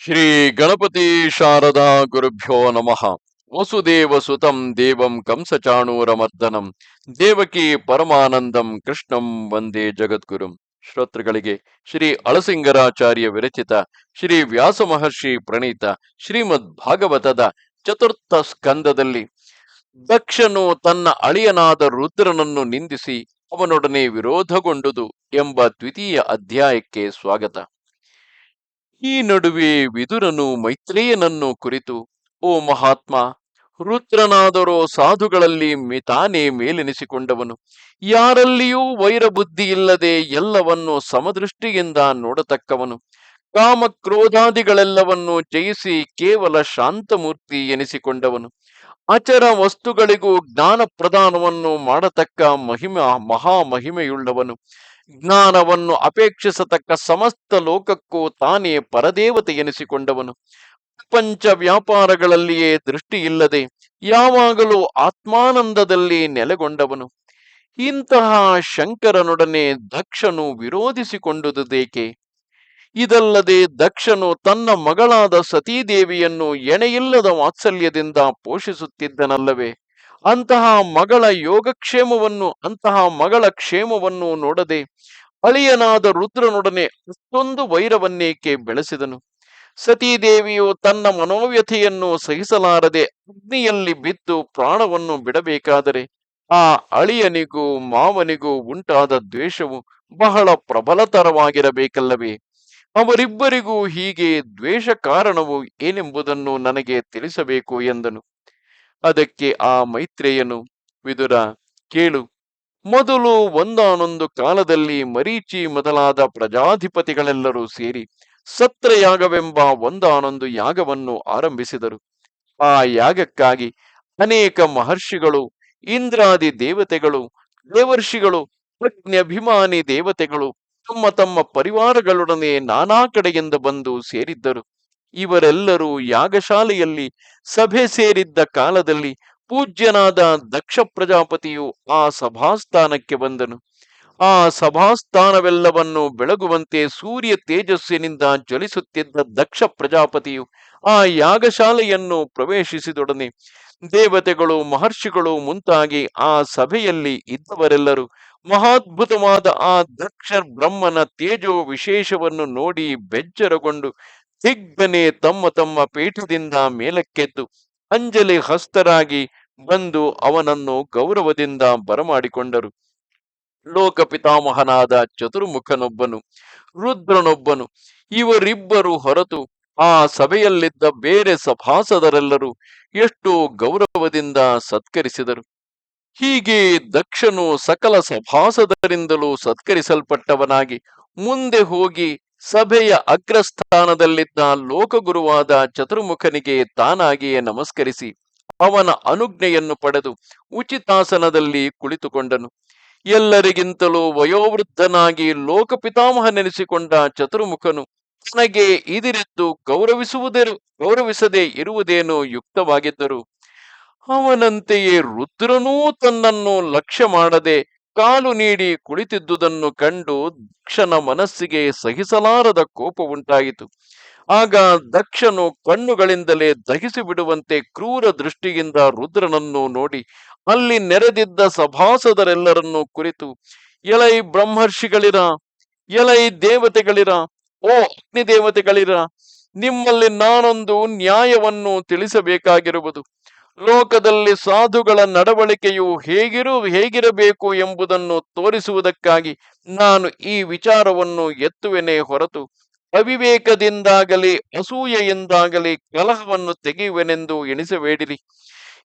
ಶ್ರೀ ಗಣಪತಿ ಶಾರದಾ ಗುರುಭ್ಯೋ ನಮಃ. ವಸುದೇವ ಸುತಂ ದೇವಂ ಕಂಸಚಾಣೂರಮರ್ದನಂ. ದೇವಕಿ ಪರಮಾನಂದಂ ಕೃಷ್ಣಂ ವಂದೇ ಜಗದ್ಗುರುಂ. ಶ್ರೋತೃಗಳಿಗೆ ಶ್ರೀ ಅಳಸಿಂಗರಾಚಾರ್ಯ ವಿರಚಿತ, ಶ್ರೀ ವ್ಯಾಸ ಮಹರ್ಷಿ ಪ್ರಣೀತ, ಶ್ರೀಮದ್ ಭಾಗವತದ ಚತುರ್ಥ ಸ್ಕಂದದಲ್ಲಿ ದಕ್ಷನು ತನ್ನ ಅಳಿಯನಾದ ರುದ್ರನನ್ನು ನಿಂದಿಸಿ ಅವನೊಡನೆ ವಿರೋಧಗೊಂಡುದು ಎಂಬ ದ್ವಿತೀಯ ಅಧ್ಯಾಯಕ್ಕೆ ಸ್ವಾಗತ. ಈ ನಡುವೆ ವಿದುರನು ಮೈತ್ರೇಯನನ್ನು ಕುರಿತು, ಓ ಮಹಾತ್ಮ, ರುದ್ರನಾದರೋ ಸಾಧುಗಳಲ್ಲಿ ತಾನೇ ಮೇಲೆನಿಸಿಕೊಂಡವನು. ಯಾರಲ್ಲಿಯೂ ವೈರಬುದ್ಧಿ ಇಲ್ಲದೆ ಎಲ್ಲವನ್ನು ಸಮದೃಷ್ಟಿಯಿಂದ ನೋಡತಕ್ಕವನು. ಕಾಮ ಕಾಮಕ್ರೋಧಾದಿಗಳೆಲ್ಲವನ್ನು ಜಯಿಸಿ ಕೇವಲ ಶಾಂತಮೂರ್ತಿ ಎನಿಸಿಕೊಂಡವನು. ಅಚರ ವಸ್ತುಗಳಿಗೂ ಜ್ಞಾನ ಪ್ರದಾನವನ್ನು ಮಾಡತಕ್ಕ ಮಹಿಮ, ಮಹಾಮಹಿಮೆಯುಳ್ಳವನು. ಜ್ಞಾನವನ್ನು ಅಪೇಕ್ಷಿಸತಕ್ಕ ಸಮಸ್ತ ಲೋಕಕ್ಕೂ ತಾನೇ ಪರದೇವತೆ ಎನಿಸಿಕೊಂಡವನು. ಪ್ರಪಂಚ ವ್ಯಾಪಾರಗಳಲ್ಲಿಯೇ ದೃಷ್ಟಿಯಿಲ್ಲದೆ ಯಾವಾಗಲೂ ಆತ್ಮಾನಂದದಲ್ಲಿ ನೆಲೆಗೊಂಡವನು. ಇಂತಹ ಶಂಕರನೊಡನೆ ದಕ್ಷನು ವಿರೋಧಿಸಿಕೊಂಡುದೇಕೆ ಇದಲ್ಲದೆ ದಕ್ಷನು ತನ್ನ ಮಗಳಾದ ಸತೀದೇವಿಯನ್ನು ಎಣೆಯಿಲ್ಲದ ವಾತ್ಸಲ್ಯದಿಂದ ಪೋಷಿಸುತ್ತಿದ್ದನಲ್ಲವೇ? ಅಂತಹ ಮಗಳ ಯೋಗಕ್ಷೇಮವನ್ನು, ಅಂತಹ ಮಗಳ ಕ್ಷೇಮವನ್ನು ನೋಡದೆ ಅಳಿಯನಾದ ರುದ್ರನೊಡನೆ ಅಷ್ಟೊಂದು ವೈರವನ್ನೇಕೆ ಬೆಳೆಸಿದನು. ಸತೀದೇವಿಯು ತನ್ನ ಮನೋವ್ಯಥೆಯನ್ನು ಸಹಿಸಲಾರದೆ ಅಗ್ನಿಯಲ್ಲಿ ಬಿದ್ದು ಪ್ರಾಣವನ್ನು ಬಿಡಬೇಕಾದರೆ ಆ ಅಳಿಯನಿಗೂ ಮಾವನಿಗೂ ಉಂಟಾದ ದ್ವೇಷವು ಬಹಳ ಪ್ರಬಲತರವಾಗಿರಬೇಕಲ್ಲವೇ? ಅವರಿಬ್ಬರಿಗೂ ಹೀಗೆ ದ್ವೇಷ ಕಾರಣವು ಏನೆಂಬುದನ್ನು ನನಗೆ ತಿಳಿಸಬೇಕು ಎಂದನು. ಅದಕ್ಕೆ ಆ ಮೈತ್ರೇಯನು, ವಿದುರ, ಕೇಳು. ಮೊದಲು ಒಂದಾನೊಂದು ಕಾಲದಲ್ಲಿ ಮರೀಚಿ ಮೊದಲಾದ ಪ್ರಜಾಧಿಪತಿಗಳೆಲ್ಲರೂ ಸೇರಿ ಸತ್ರಯಾಗವೆಂಬ ಒಂದಾನೊಂದು ಯಾಗವನ್ನು ಆರಂಭಿಸಿದರು. ಆ ಯಾಗಕ್ಕಾಗಿ ಅನೇಕ ಮಹರ್ಷಿಗಳು, ಇಂದ್ರಾದಿ ದೇವತೆಗಳು, ದೇವರ್ಷಿಗಳು ಅಭಿಮಾನಿ ದೇವತೆಗಳು ತಮ್ಮ ತಮ್ಮ ಪರಿವಾರಗಳೊಡನೆ ನಾನಾ ಕಡೆಯಿಂದ ಬಂದು ಸೇರಿದ್ದರು. ಇವರೆಲ್ಲರೂ ಯಾಗಶಾಲೆಯಲ್ಲಿ ಸಭೆ ಸೇರಿದ್ದ ಕಾಲದಲ್ಲಿ ಪೂಜ್ಯನಾದ ದಕ್ಷ ಪ್ರಜಾಪತಿಯು ಆ ಸಭಾಸ್ಥಾನಕ್ಕೆ ಬಂದನು. ಆ ಸಭಾಸ್ಥಾನವೆಲ್ಲವನ್ನು ಬೆಳಗುವಂತೆ ಸೂರ್ಯ ತೇಜಸ್ಸಿನಿಂದ ಜ್ವಲಿಸುತ್ತಿದ್ದ ದಕ್ಷ ಪ್ರಜಾಪತಿಯು ಆ ಯಾಗಶಾಲೆಯನ್ನು ಪ್ರವೇಶಿಸಿದೊಡನೆ ದೇವತೆಗಳು, ಮಹರ್ಷಿಗಳು ಮುಂತಾಗಿ ಆ ಸಭೆಯಲ್ಲಿ ಇದ್ದವರೆಲ್ಲರೂ ಮಹಾದ್ಭುತವಾದ ಆ ದಕ್ಷ ಬ್ರಹ್ಮನ ತೇಜೋ ವಿಶೇಷವನ್ನು ನೋಡಿ ಬೆಜ್ಜರಗೊಂಡು ದಿಗ್ಗನೆ ತಮ್ಮ ತಮ್ಮ ಪೀಠದಿಂದ ಮೇಲಕ್ಕೆದ್ದು. ಅಂಜಲಿ ಹಸ್ತರಾಗಿ ಬಂದು ಅವನನ್ನು ಗೌರವದಿಂದ ಬರಮಾಡಿಕೊಂಡರು. ಲೋಕ ಪಿತಾಮಹನಾದ ಚತುರ್ಮುಖನೊಬ್ಬನು, ರುದ್ರನೊಬ್ಬನು, ಇವರಿಬ್ಬರು ಹೊರತು ಆ ಸಭೆಯಲ್ಲಿದ್ದ ಬೇರೆ ಸಭಾಸದರೆಲ್ಲರೂ ಎಷ್ಟು ಗೌರವದಿಂದ ಸತ್ಕರಿಸಿದರು. ಹೀಗೆ ದಕ್ಷನು ಸಕಲ ಸಭಾಸದರಿಂದಲೂ ಸತ್ಕರಿಸಲ್ಪಟ್ಟವನಾಗಿ ಮುಂದೆ ಹೋಗಿ ಸಭೆಯ ಅಗ್ರಸ್ಥಾನದಲ್ಲಿದ್ದ ಲೋಕಗುರುವಾದ ಚತುರ್ಮುಖನಿಗೆ ತಾನಾಗಿಯೇ ನಮಸ್ಕರಿಸಿ ಅವನ ಅನುಜ್ಞೆಯನ್ನು ಪಡೆದು ಉಚಿತಾಸನದಲ್ಲಿ ಕುಳಿತುಕೊಂಡನು. ಎಲ್ಲರಿಗಿಂತಲೂ ವಯೋವೃದ್ಧನಾಗಿ ಲೋಕಪಿತಾಮಹನೆನಿಸಿಕೊಂಡ ಚತುರ್ಮುಖನು ತನಗೆ ಇದಿರೆದ್ದು ಗೌರವಿಸುವುದೇ ಗೌರವಿಸದೆ ಇರುವುದೇನೋ ಯುಕ್ತವಾಗಿದ್ದರು. ಅವನಂತೆಯೇ ರುದ್ರನೂ ತನ್ನನ್ನು ಲಕ್ಷ್ಯ ಮಾಡದೆ ಕಾಲು ನೀಡಿ ಕುಳಿತಿದ್ದುದನ್ನು ಕಂಡು ದಕ್ಷನ ಮನಸ್ಸಿಗೆ ಸಹಿಸಲಾರದ ಕೋಪ ಉಂಟಾಯಿತು. ಆಗ ದಕ್ಷನು ಕಣ್ಣುಗಳಿಂದಲೇ ದಹಿಸಿ ಬಿಡುವಂತೆ ಕ್ರೂರ ದೃಷ್ಟಿಯಿಂದ ರುದ್ರನನ್ನು ನೋಡಿ ಅಲ್ಲಿ ನೆರೆದಿದ್ದ ಸಭಾಸದರೆಲ್ಲರನ್ನು ಕುರಿತು, ಎಲೈ ಬ್ರಹ್ಮರ್ಷಿಗಳಿರ? ಎಲೈ ದೇವತೆಗಳಿರ? ಓ ಅಗ್ನಿ ದೇವತೆಗಳಿರ ನಿಮ್ಮಲ್ಲಿ ನಾನೊಂದು ನ್ಯಾಯವನ್ನು ತಿಳಿಸಬೇಕಾಗಿರುವುದು. ಲೋಕದಲ್ಲಿ ಸಾಧುಗಳ ನಡವಳಿಕೆಯು ಹೇಗಿರು, ಹೇಗಿರಬೇಕು ಎಂಬುದನ್ನು ತೋರಿಸುವುದಕ್ಕಾಗಿ ನಾನು ಈ ವಿಚಾರವನ್ನು ಎತ್ತುವೆನೆ ಹೊರತು ಅವಿವೇಕದಿಂದಾಗಲಿ, ಅಸೂಯೆಯಿಂದಾಗಲಿ ಕಲಹವನ್ನು ತೆಗೆಯುವೆನೆಂದು ಎಣಿಸಬೇಡಿರಿ.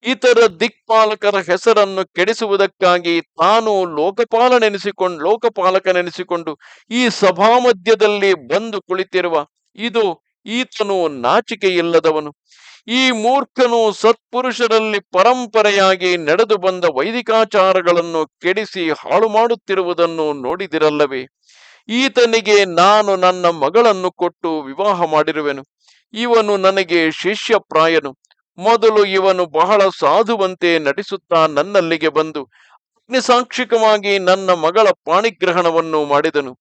ಇತರ ದಿಕ್ಪಾಲಕರ ಹೆಸರನ್ನು ಕೆಡಿಸುವುದಕ್ಕಾಗಿ ತಾನು ಲೋಕಪಾಲನೆನಿಸಿಕೊಂಡು, ಲೋಕಪಾಲಕನೆನಿಸಿಕೊಂಡು ಈ ಸಭಾಮಧ್ಯದಲ್ಲಿ ಬಂದು ಕುಳಿತಿರುವ ಇದು ಈತನು ನಾಚಿಕೆಯಿಲ್ಲದವನು. ಈ ಮೂರ್ಖನು ಸತ್ಪುರುಷರಲ್ಲಿ ಪರಂಪರೆಯಾಗಿ ನಡೆದು ಬಂದ ವೈದಿಕಾಚಾರಗಳನ್ನು ಕೆಡಿಸಿ ಹಾಳು ಮಾಡುತ್ತಿರುವುದನ್ನು ನೋಡಿದಿರಲ್ಲವೇ? ಈತನಿಗೆ ನಾನು ನನ್ನ ಮಗಳನ್ನು ಕೊಟ್ಟು ವಿವಾಹ ಮಾಡಿರುವೆನು. ಇವನು ನನಗೆ ಶಿಷ್ಯಪ್ರಾಯನು. ಮೊದಲು ಇವನು ಬಹಳ ಸಾಧುವಂತೆ ನಟಿಸುತ್ತಾ ನನ್ನಲ್ಲಿಗೆ ಬಂದು ಅಗ್ನಿಸಾಕ್ಷಿಕವಾಗಿ ನನ್ನ ಮಗಳ ಪಾಣಿಗ್ರಹಣವನ್ನು ಮಾಡಿದನು.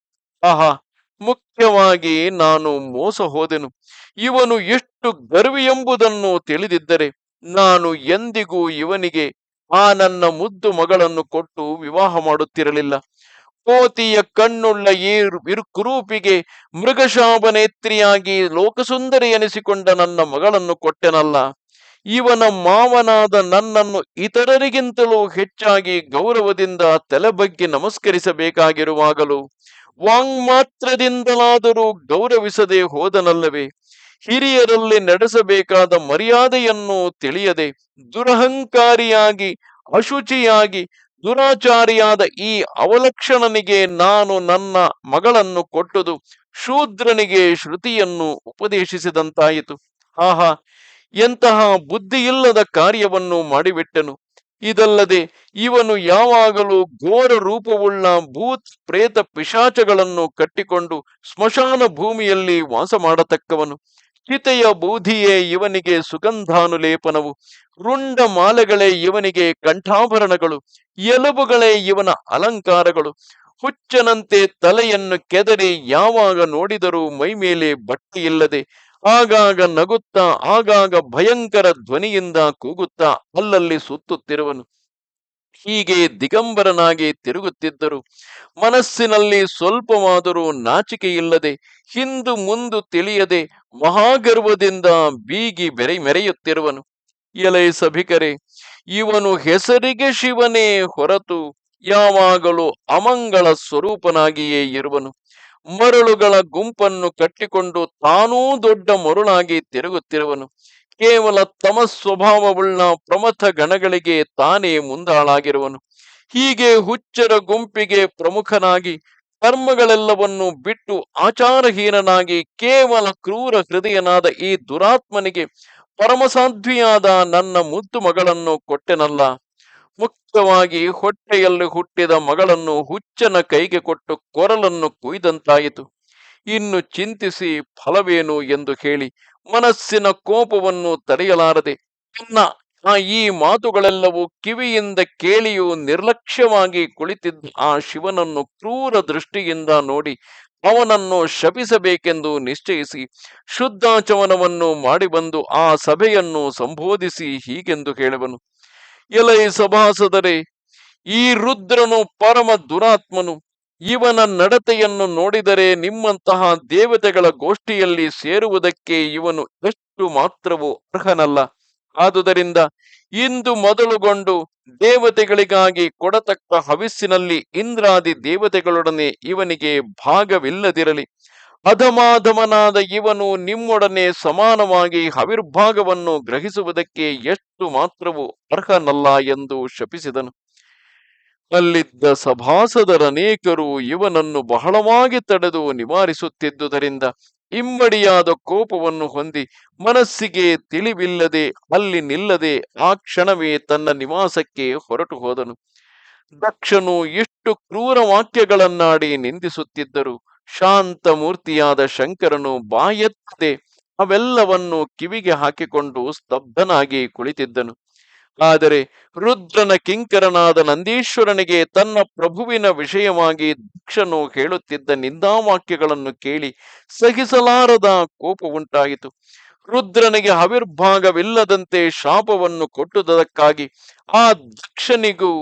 ಆಹಾ! ಮುಖ್ಯವಾಗಿ ನಾನು ಮೋಸ ಹೋದೆನು. ಇವನು ಎಷ್ಟು ಗರ್ವಿ ಎಂಬುದನ್ನು ತಿಳಿದಿದ್ದರೆ ನಾನು ಎಂದಿಗೂ ಇವನಿಗೆ ಆ ನನ್ನ ಮುದ್ದು ಮಗಳನ್ನು ಕೊಟ್ಟು ವಿವಾಹ ಮಾಡುತ್ತಿರಲಿಲ್ಲ. ಕೋತಿಯ ಕಣ್ಣುಳ್ಳ ಈ ವಿರುಕುರೂಪಿಗೆ ಕುರೂಪಿಗೆ ಮೃಗಶಾಪನೇತ್ರಿಯಾಗಿ ಲೋಕಸುಂದರಿ ಎನಿಸಿಕೊಂಡ ನನ್ನ ಮಗಳನ್ನು ಕೊಟ್ಟೆನಲ್ಲ. ಇವನ ಮಾವನಾದ ನನ್ನನ್ನು ಇತರರಿಗಿಂತಲೂ ಹೆಚ್ಚಾಗಿ ಗೌರವದಿಂದ ತಲೆ ಬಗ್ಗೆ ನಮಸ್ಕರಿಸಬೇಕಾಗಿರುವಾಗಲೂ ವಾಂಗ್ಮಾತ್ರದಿಂದಲಾದರೂ ಗೌರವಿಸದೆ ಹೋದನಲ್ಲವೇ? ಹಿರಿಯರಲ್ಲಿ ನಡೆಸಬೇಕಾದ ಮರ್ಯಾದೆಯನ್ನು ತಿಳಿಯದೆ ದುರಹಂಕಾರಿಯಾಗಿ, ಅಶುಚಿಯಾಗಿ, ದುರಾಚಾರಿಯಾದ ಈ ಅವಲಕ್ಷಣನಿಗೆ ನಾನು ನನ್ನ ಮಗಳನ್ನು ಕೊಟ್ಟುದು ಶೂದ್ರನಿಗೆ ಶ್ರುತಿಯನ್ನು ಉಪದೇಶಿಸಿದಂತಾಯಿತು. ಆಹಾ, ಎಂತಹ ಬುದ್ಧಿಯಿಲ್ಲದ ಕಾರ್ಯವನ್ನು ಮಾಡಿಬಿಟ್ಟನು. ಇದಲ್ಲದೆ ಇವನು ಯಾವಾಗಲೂ ಘೋರ ರೂಪವುಳ್ಳ ಭೂತ್ ಪ್ರೇತ ಪಿಶಾಚಗಳನ್ನು ಕಟ್ಟಿಕೊಂಡು ಸ್ಮಶಾನ ಭೂಮಿಯಲ್ಲಿ ವಾಸ ಮಾಡತಕ್ಕವನು ಚಿತೆಯ ಬೂದಿಯೇ ಇವನಿಗೆ ಸುಗಂಧಾನುಲೇಪನವು. ರುಂಡ ಮಾಲೆಗಳೇ ಇವನಿಗೆ ಕಂಠಾಭರಣಗಳು. ಎಲುಬುಗಳೇ ಇವನ ಅಲಂಕಾರಗಳು. ಹುಚ್ಚನಂತೆ ತಲೆಯನ್ನು ಕೆದರಿ ಯಾವಾಗ ನೋಡಿದರೂ ಮೈಮೇಲೆ ಬಟ್ಟೆಯಿಲ್ಲದೆ ಆಗಾಗ ನಗುತ್ತಾ, ಆಗಾಗ ಭಯಂಕರ ಧ್ವನಿಯಿಂದ ಕೂಗುತ್ತಾ ಅಲ್ಲಲ್ಲಿ ಸುತ್ತುತ್ತಿರುವನು. ಹೀಗೆ ದಿಗಂಬರನಾಗಿ ತಿರುಗುತ್ತಿದ್ದರು. ಮನಸ್ಸಿನಲ್ಲಿ ಸ್ವಲ್ಪವಾದರೂ ನಾಚಿಕೆಯಿಲ್ಲದೆ, ಹಿಂದು ಮುಂದು ತಿಳಿಯದೆ ಮಹಾಗರ್ವದಿಂದ ಬೀಗಿ ಬೆರೆ ಮೆರೆಯುತ್ತಿರುವನು. ಎಲೆ ಸಭಿಕರೆ, ಇವನು ಹೆಸರಿಗೆ ಶಿವನೇ ಹೊರತು ಯಾವಾಗಲೂ ಅಮಂಗಳ ಸ್ವರೂಪನಾಗಿಯೇ ಇರುವನು. ಮರಳುಗಳ ಗುಂಪನ್ನು ಕಟ್ಟಿಕೊಂಡು ತಾನೂ ದೊಡ್ಡ ಮರುಳಾಗಿ ತಿರುಗುತ್ತಿರುವನು. ಕೇವಲ ತಮ ಸ್ವಭಾವವುಳ್ಳ ಪ್ರಮಥ ಗಣಗಳಿಗೆ ತಾನೇ ಮುಂದಾಳಾಗಿರುವನು. ಹೀಗೆ ಹುಚ್ಚರ ಗುಂಪಿಗೆ ಪ್ರಮುಖನಾಗಿ ಕರ್ಮಗಳೆಲ್ಲವನ್ನು ಬಿಟ್ಟು ಆಚಾರಹೀನನಾಗಿ ಕೇವಲ ಕ್ರೂರ ಹೃದಯನಾದ ಈ ದುರಾತ್ಮನಿಗೆ ಪರಮಸಾಧ್ವಿಯಾದ ನನ್ನ ಮುದ್ದು ಮಗಳನ್ನು ಕೊಟ್ಟೆನಲ್ಲ. ಮುಖ್ಯವಾಗಿ ಹೊಟ್ಟೆಯಲ್ಲಿ ಹುಟ್ಟಿದ ಮಗಳನ್ನು ಹುಚ್ಚನ ಕೈಗೆ ಕೊಟ್ಟು ಕೊರಲನ್ನು ಕುಯ್ದಂತಾಯಿತು. ಇನ್ನು ಚಿಂತಿಸಿ ಫಲವೇನು ಎಂದು ಹೇಳಿ ಮನಸ್ಸಿನ ಕೋಪವನ್ನು ತಡೆಯಲಾರದೆ ತನ್ನ ಆ ಈ ಮಾತುಗಳೆಲ್ಲವೂ ಕಿವಿಯಿಂದ ಕೇಳಿಯೂ ನಿರ್ಲಕ್ಷ್ಯವಾಗಿ ಕುಳಿತಿದ್ದ ಆ ಶಿವನನ್ನು ಕ್ರೂರ ದೃಷ್ಟಿಯಿಂದ ನೋಡಿ ಅವನನ್ನು ಶಪಿಸಬೇಕೆಂದು ನಿಶ್ಚಯಿಸಿ ಶುದ್ಧಾಚಮನವನ್ನು ಮಾಡಿ ಬಂದು ಆ ಸಭೆಯನ್ನು ಸಂಬೋಧಿಸಿ ಹೀಗೆಂದು ಹೇಳುವನು. ಎಲೈ ಸಭಾಸದರೆ, ಈ ರುದ್ರನು ಪರಮ ದುರಾತ್ಮನು, ಇವನ ನಡತೆಯನ್ನು ನೋಡಿದರೆ ನಿಮ್ಮಂತಹ ದೇವತೆಗಳ ಗೋಷ್ಠಿಯಲ್ಲಿ ಸೇರುವುದಕ್ಕೆ ಇವನು ಎಷ್ಟು ಮಾತ್ರವೂ ಅರ್ಹನಲ್ಲ. ಆದುದರಿಂದ ಇಂದು ಮೊದಲುಗೊಂಡು ದೇವತೆಗಳಿಗಾಗಿ ಕೊಡತಕ್ಕ ಹವಿಸ್ಸಿನಲ್ಲಿ ಇಂದ್ರಾದಿ ದೇವತೆಗಳೊಡನೆ ಇವನಿಗೆ ಭಾಗವಿಲ್ಲದಿರಲಿ. ಅಧಮಾಧಮನಾದ ಇವನು ನಿಮ್ಮೊಡನೆ ಸಮಾನವಾಗಿ ಹವಿರ್ಭಾಗವನ್ನು ಗ್ರಹಿಸುವುದಕ್ಕೆ ಎಷ್ಟು ಮಾತ್ರವೂ ಅರ್ಹನಲ್ಲ ಎಂದು ಶಪಿಸಿದನು. ಅಲ್ಲಿದ್ದ ಸಭಾಸದರನೇಕರು ಇವನನ್ನು ಬಹಳವಾಗಿ ತಡೆದು ನಿವಾರಿಸುತ್ತಿದ್ದುದರಿಂದ ಇಮ್ಮಡಿಯಾದ ಕೋಪವನ್ನು ಹೊಂದಿ ಮನಸ್ಸಿಗೆ ತಿಳಿವಿಲ್ಲದೆ ಅಲ್ಲಿ ನಿಲ್ಲದೆ ಆ ಕ್ಷಣವೇ ತನ್ನ ನಿವಾಸಕ್ಕೆ ಹೊರಟು ಹೋದನು. ದಕ್ಷನು ಎಷ್ಟು ಕ್ರೂರ ವಾಕ್ಯಗಳನ್ನಾಡಿ ನಿಂದಿಸುತ್ತಿದ್ದರು. ಶಾಂತ ಮೂರ್ತಿಯಾದ ಶಂಕರನು ಬಾಯೆತ್ತದೆ. ಅವೆಲ್ಲವನ್ನು ಕಿವಿಗೆ ಹಾಕಿಕೊಂಡು ಸ್ತಬ್ಧನಾಗಿ ಕುಳಿತಿದ್ದನು. ಆದರೆ ರುದ್ರನ ಕಿಂಕರನಾದ ನಂದೀಶ್ವರನಿಗೆ ತನ್ನ ಪ್ರಭುವಿನ ವಿಷಯವಾಗಿ ದಕ್ಷನು ಹೇಳುತ್ತಿದ್ದ ನಿಂದಾವಾಕ್ಯಗಳನ್ನು ಕೇಳಿ ಸಹಿಸಲಾರದ ಕೋಪ ಉಂಟಾಯಿತು. ರುದ್ರನಿಗೆ ಆವಿರ್ಭಾಗವಿಲ್ಲದಂತೆ ಶಾಪವನ್ನು ಕೊಟ್ಟುದಕ್ಕಾಗಿ ಆ ದಕ್ಷನಿಗೂ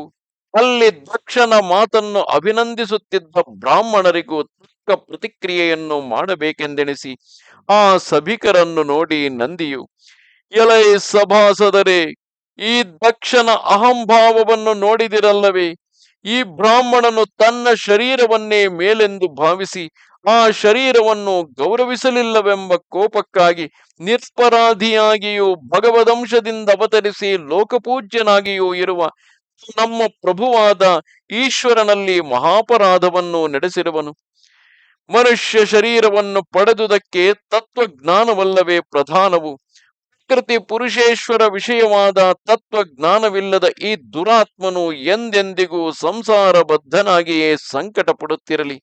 ಅಲ್ಲಿ ದಕ್ಷನ ಮಾತನ್ನು ಅಭಿನಂದಿಸುತ್ತಿದ್ದ ಬ್ರಾಹ್ಮಣರಿಗೂ ಪ್ರತಿಕ್ರಿಯೆಯನ್ನು ಮಾಡಬೇಕೆಂದೆಣಿಸಿ ಆ ಸಭಿಕರನ್ನು ನೋಡಿ ನಂದಿಯು, ಎಲೈ ಸಭಾಸದರೆ, ಈ ದಕ್ಷನ ಅಹಂಭಾವವನ್ನು ನೋಡಿದಿರಲ್ಲವೇ? ಈ ಬ್ರಾಹ್ಮಣನು ತನ್ನ ಶರೀರವನ್ನೇ ಮೇಲೆಂದು ಭಾವಿಸಿ ಆ ಶರೀರವನ್ನು ಗೌರವಿಸಲಿಲ್ಲವೆಂಬ ಕೋಪಕ್ಕಾಗಿ ನಿರ್ಪರಾಧಿಯಾಗಿಯೂ ಭಗವದಂಶದಿಂದ ಅವತರಿಸಿ ಲೋಕಪೂಜ್ಯನಾಗಿಯೂ ಇರುವ ನಮ್ಮ ಪ್ರಭುವಾದ ಈಶ್ವರನಲ್ಲಿ ಮಹಾಪರಾಧವನ್ನು ನಡೆಸಿರುವನು ಮನುಷ್ಯ ಶರೀರವನ್ನು ಪಡೆದುದಕ್ಕೆ ತತ್ವಜ್ಞಾನವಲ್ಲವೇ ಪ್ರಧಾನವು. ಪ್ರಕೃತಿ ಪುರುಷೇಶ್ವರ ವಿಷಯವಾದ ತತ್ವಜ್ಞಾನವಿಲ್ಲದ ಈ ದುರಾತ್ಮನು ಎಂದೆಂದಿಗೂ ಸಂಸಾರ ಬದ್ಧನಾಗಿಯೇ ಸಂಕಟ ಪಡುತ್ತಿರಲಿ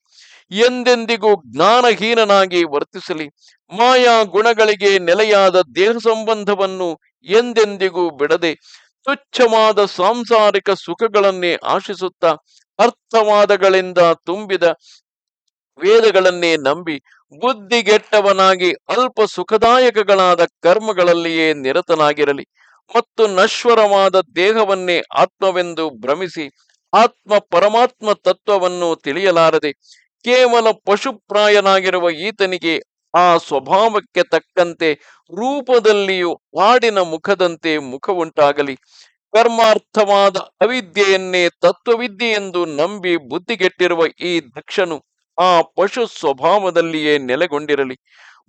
ಎಂದೆಂದಿಗೂ ಜ್ಞಾನಹೀನನಾಗಿ ವರ್ತಿಸಲಿ. ಮಾಯಾ ಗುಣಗಳಿಗೆ ನೆಲೆಯಾದ ದೇಹ ಸಂಬಂಧವನ್ನು ಎಂದೆಂದಿಗೂ ಬಿಡದೆ ತುಚ್ಛವಾದ ಸಾಂಸಾರಿಕ ಸುಖಗಳನ್ನೇ ಆಶಿಸುತ್ತಾ ಅರ್ಥವಾದಗಳಿಂದ ತುಂಬಿದ ವೇದಗಳನ್ನೇ ನಂಬಿ ಬುದ್ಧಿಗೆಟ್ಟವನಾಗಿ ಅಲ್ಪ ಸುಖದಾಯಕಗಳಾದ ಕರ್ಮಗಳಲ್ಲಿಯೇ ನಿರತನಾಗಿರಲಿ ಮತ್ತು ನಶ್ವರವಾದ ದೇಹವನ್ನೇ ಆತ್ಮವೆಂದು ಭ್ರಮಿಸಿ ಆತ್ಮ ಪರಮಾತ್ಮ ತತ್ವವನ್ನು ತಿಳಿಯಲಾರದೆ ಕೇವಲ ಪಶುಪ್ರಾಯನಾಗಿರುವ ಈತನಿಗೆ ಆ ಸ್ವಭಾವಕ್ಕೆ ತಕ್ಕಂತೆ ರೂಪದಲ್ಲಿಯೂ ಹಾಡಿನ ಮುಖದಂತೆ ಮುಖವುಂಟಾಗಲಿ. ಕರ್ಮಾರ್ಥವಾದ ಅವಿದ್ಯೆಯನ್ನೇ ತತ್ವವಿದ್ಯೆ ಎಂದು ನಂಬಿ ಬುದ್ಧಿಗೆಟ್ಟಿರುವ ಈ ದಕ್ಷನು ಆ ಪಶು ಸ್ವಭಾವದಲ್ಲಿಯೇ ನೆಲೆಗೊಂಡಿರಲಿ.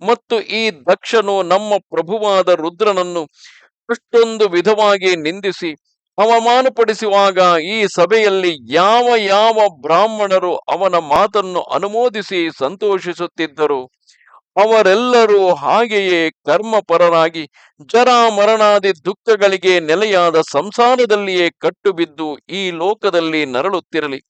ಮತ್ತು ಈ ದಕ್ಷನು ನಮ್ಮ ಪ್ರಭುವಾದ ರುದ್ರನನ್ನು ಅಷ್ಟೊಂದು ವಿಧವಾಗಿ ನಿಂದಿಸಿ ಅವಮಾನಪಡಿಸುವಾಗ ಈ ಸಭೆಯಲ್ಲಿ ಯಾವ ಯಾವ ಬ್ರಾಹ್ಮಣರು ಅವನ ಮಾತನ್ನು ಅನುಮೋದಿಸಿ ಸಂತೋಷಿಸುತ್ತಿದ್ದರು, ಅವರೆಲ್ಲರೂ ಹಾಗೆಯೇ ಕರ್ಮಪರರಾಗಿ ಜರ ಮರಣಾದಿ ದುಃಖಗಳಿಗೆ ನೆಲೆಯಾದ ಸಂಸಾರದಲ್ಲಿಯೇ ಕಟ್ಟುಬಿದ್ದು ಈ ಲೋಕದಲ್ಲಿ ನರಳುತ್ತಿರಲಿ.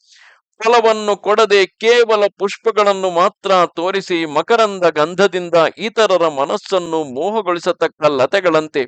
ಫಲವನ್ನು ಕೊಡದೆ ಕೇವಲ ಪುಷ್ಪಗಳನ್ನು ಮಾತ್ರ ತೋರಿಸಿ ಮಕರಂದ ಗಂಧದಿಂದ ಇತರರ ಮನಸ್ಸನ್ನು ಮೋಹಗೊಳಿಸತಕ್ಕ ಲತೆಗಳಂತೆ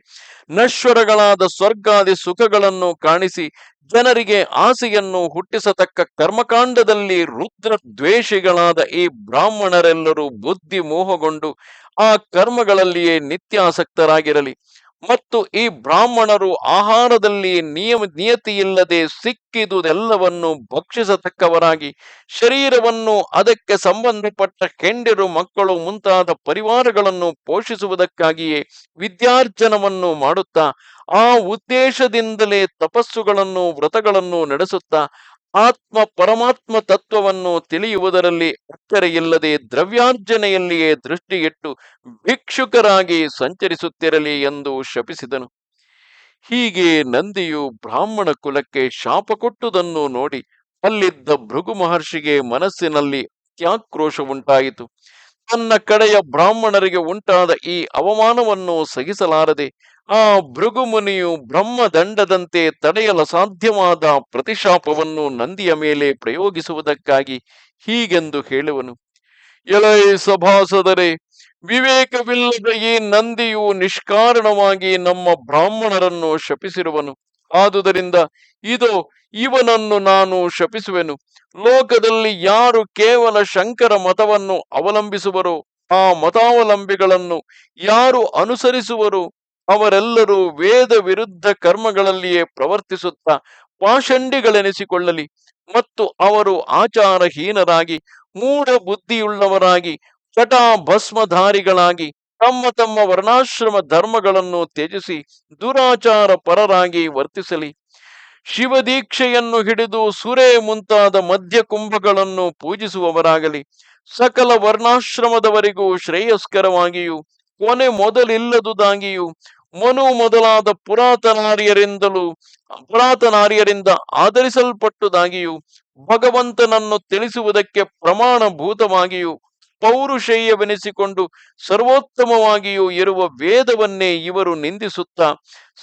ನಶ್ವರಗಳಾದ ಸ್ವರ್ಗಾದಿ ಸುಖಗಳನ್ನು ಕಾಣಿಸಿ ಜನರಿಗೆ ಆಸೆಯನ್ನು ಹುಟ್ಟಿಸತಕ್ಕ ಕರ್ಮಕಾಂಡದಲ್ಲಿ ರುದ್ರ ದ್ವೇಷಿಗಳಾದ ಈ ಬ್ರಾಹ್ಮಣರೆಲ್ಲರೂ ಬುದ್ಧಿ ಮೋಹಗೊಂಡು ಆ ಕರ್ಮಗಳಲ್ಲಿಯೇ ನಿತ್ಯಾಸಕ್ತರಾಗಿರಲಿ. ಮತ್ತು ಈ ಬ್ರಾಹ್ಮಣರು ಆಹಾರದಲ್ಲಿ ನಿಯಮ, ನಿಯತಿಯಿಲ್ಲದೆ ಸಿಕ್ಕಿದುದೆಲ್ಲವನ್ನು ಭಕ್ಷಿಸತಕ್ಕವರಾಗಿ ಶರೀರವನ್ನು ಅದಕ್ಕೆ ಸಂಬಂಧಪಟ್ಟ ಕೆಂಡಿರು ಮಕ್ಕಳು ಮುಂತಾದ ಪರಿವಾರಗಳನ್ನು ಪೋಷಿಸುವುದಕ್ಕಾಗಿಯೇ ವಿದ್ಯಾರ್ಜನವನ್ನು ಮಾಡುತ್ತಾ, ಆ ಉದ್ದೇಶದಿಂದಲೇ ತಪಸ್ಸುಗಳನ್ನು, ವ್ರತಗಳನ್ನು ನಡೆಸುತ್ತಾ ಆತ್ಮ ಪರಮಾತ್ಮ ತತ್ವವನ್ನು ತಿಳಿಯುವುದರಲ್ಲಿ ಅಕ್ಕರೆಯಿಲ್ಲದೆ ದ್ರವ್ಯಾರ್ಜನೆಯಲ್ಲಿಯೇ ದೃಷ್ಟಿಯಿಟ್ಟು ಭಿಕ್ಷುಕರಾಗಿ ಸಂಚರಿಸುತ್ತಿರಲಿ ಎಂದು ಶಪಿಸಿದನು. ಹೀಗೆ ನಂದಿಯು ಬ್ರಾಹ್ಮಣ ಕುಲಕ್ಕೆ ಶಾಪ ಕೊಟ್ಟುದನ್ನು ನೋಡಿ ಅಲ್ಲಿದ್ದ ಭೃಗು ಮಹರ್ಷಿಗೆ ಮನಸ್ಸಿನಲ್ಲಿ ಅತ್ಯಾಕ್ರೋಶ ಉಂಟಾಯಿತು. ತನ್ನ ಕಡೆಯ ಬ್ರಾಹ್ಮಣರಿಗೆ ಉಂಟಾದ ಈ ಅವಮಾನವನ್ನು ಸಹಿಸಲಾರದೆ ಆ ಭೃಗುಮುನಿಯು ಬ್ರಹ್ಮದಂಡದಂತೆ ತಡೆಯಲು ಸಾಧ್ಯವಾದ ಪ್ರತಿಶಾಪವನ್ನು ನಂದಿಯ ಮೇಲೆ ಪ್ರಯೋಗಿಸುವುದಕ್ಕಾಗಿ ಹೀಗೆಂದು ಹೇಳುವನು. ಎಲೈ ಸಭಾಸದರೆ, ವಿವೇಕವಿಲ್ಲದ ಈ ನಂದಿಯು ನಿಷ್ಕಾರಣವಾಗಿ ನಮ್ಮ ಬ್ರಾಹ್ಮಣರನ್ನು ಶಪಿಸಿರುವನು. ಆದುದರಿಂದ ಇದು ಇವನನ್ನು ನಾನು ಶಪಿಸುವೆನು. ಲೋಕದಲ್ಲಿ ಯಾರು ಕೇವಲ ಶಂಕರ ಮತವನ್ನು ಅವಲಂಬಿಸುವರೋ, ಆ ಮತಾವಲಂಬಿಗಳನ್ನು ಯಾರು ಅನುಸರಿಸುವರು? ಅವರೆಲ್ಲರೂ ವೇದ ವಿರುದ್ಧ ಕರ್ಮಗಳಲ್ಲಿಯೇ ಪ್ರವರ್ತಿಸುತ್ತಾ ಪಾಷಂಡಿಗಳೆನಿಸಿಕೊಳ್ಳಲಿ. ಮತ್ತು ಅವರು ಆಚಾರಹೀನರಾಗಿ ಮೂಢ ಬುದ್ಧಿಯುಳ್ಳವರಾಗಿ ಕಟಾ ಭಸ್ಮಧಾರಿಗಳಾಗಿ ತಮ್ಮ ತಮ್ಮ ವರ್ಣಾಶ್ರಮ ಧರ್ಮಗಳನ್ನು ತ್ಯಜಿಸಿ ದುರಾಚಾರ ಪರರಾಗಿ ವರ್ತಿಸಲಿ. ಶಿವದೀಕ್ಷೆಯನ್ನು ಹಿಡಿದು ಸುರೆ ಮುಂತಾದ ಮಧ್ಯ ಕುಂಭಗಳನ್ನು ಪೂಜಿಸುವವರಾಗಲಿ, ಸಕಲ ವರ್ಣಾಶ್ರಮದವರಿಗೂ ಶ್ರೇಯಸ್ಕರವಾಗಿಯೂ, ಕೊನೆ ಮೊದಲಿಲ್ಲದುದಾಗಿಯೂ, ಮನು ಮೊದಲಾದ ಪುರಾತನಾರ್ಯರಿಂದಲೂ, ಪುರಾತನಾರ್ಯರಿಂದ ಆಧರಿಸಲ್ಪಟ್ಟುದಾಗಿಯೂ, ಭಗವಂತನನ್ನು ತಿಳಿಸುವುದಕ್ಕೆ ಪ್ರಮಾಣಭೂತವಾಗಿಯೂ ಪೌರುಷೇಯವೆನಿಸಿಕೊಂಡು ಸರ್ವೋತ್ತಮವಾಗಿಯೂ ಇರುವ ವೇದವನ್ನೇ ಇವರು ನಿಂದಿಸುತ್ತಾ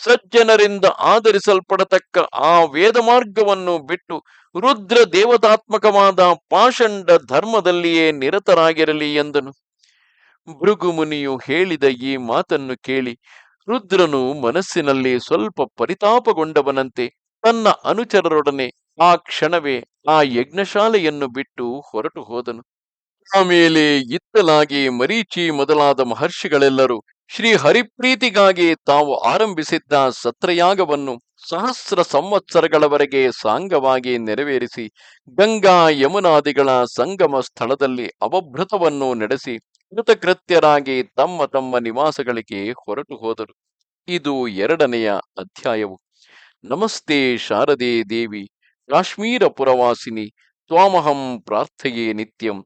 ಸಜ್ಜನರಿಂದ ಆಧರಿಸಲ್ಪಡತಕ್ಕ ಆ ವೇದ ಮಾರ್ಗವನ್ನು ಬಿಟ್ಟು ರುದ್ರ ದೇವತಾತ್ಮಕವಾದ ಪಾಷಂಡ ಧರ್ಮದಲ್ಲಿಯೇ ನಿರತರಾಗಿರಲಿ ಎಂದನು. ಭೃಗುಮುನಿಯು ಹೇಳಿದ ಈ ಮಾತನ್ನು ಕೇಳಿ ರುದ್ರನು ಮನಸ್ಸಿನಲ್ಲಿ ಸ್ವಲ್ಪ ಪರಿತಾಪಗೊಂಡವನಂತೆ ತನ್ನ ಅನುಚರರೊಡನೆ ಆ ಕ್ಷಣವೇ ಆ ಯಜ್ಞಶಾಲೆಯನ್ನು ಬಿಟ್ಟು ಹೊರಟು ಹೋದನು. ಆಮೇಲೆ ಇತ್ತಲಾಗಿ ಮರೀಚಿ ಮೊದಲಾದ ಮಹರ್ಷಿಗಳೆಲ್ಲರೂ ಶ್ರೀ ಹರಿಪ್ರೀತಿಗಾಗಿ ತಾವು ಆರಂಭಿಸಿದ್ದ ಸತ್ರಯಾಗವನ್ನು ಸಹಸ್ರ ಸಂವತ್ಸರಗಳವರೆಗೆ ಸಾಂಗವಾಗಿ ನೆರವೇರಿಸಿ ಗಂಗಾ ಯಮುನಾದಿಗಳ ಸಂಗಮ ಸ್ಥಳದಲ್ಲಿ ಅವಭೃತವನ್ನು ನಡೆಸಿ ಕೃತಕೃತ್ಯರಾಗಿ ತಮ್ಮ ತಮ್ಮ ನಿವಾಸಗಳಿಗೆ ಹೊರಟು ಹೋದರು. ಇದು ಎರಡನೆಯ ಅಧ್ಯಾಯವು. ನಮಸ್ತೆ ಶಾರದೆ ದೇವಿ, ಕಾಶ್ಮೀರ ಪುರವಾಸಿನಿ, ತ್ವಾಮಹಂ ಪ್ರಾರ್ಥಯೇ ನಿತ್ಯಂ.